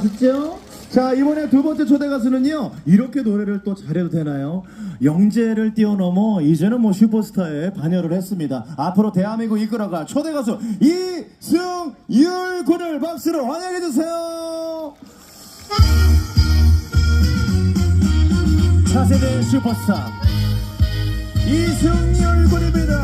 아시죠? 자 이번에 두 번째 초대 가수는요 이렇게 노래를 또 잘해도 되나요? 영재를 뛰어넘어 이제는 뭐 슈퍼스타에 반열을 했습니다 앞으로 대한민국 이끌어갈 초대 가수 이승율 군을 박수로 환영해 주세요 차세대 슈퍼스타 이승율 군입니다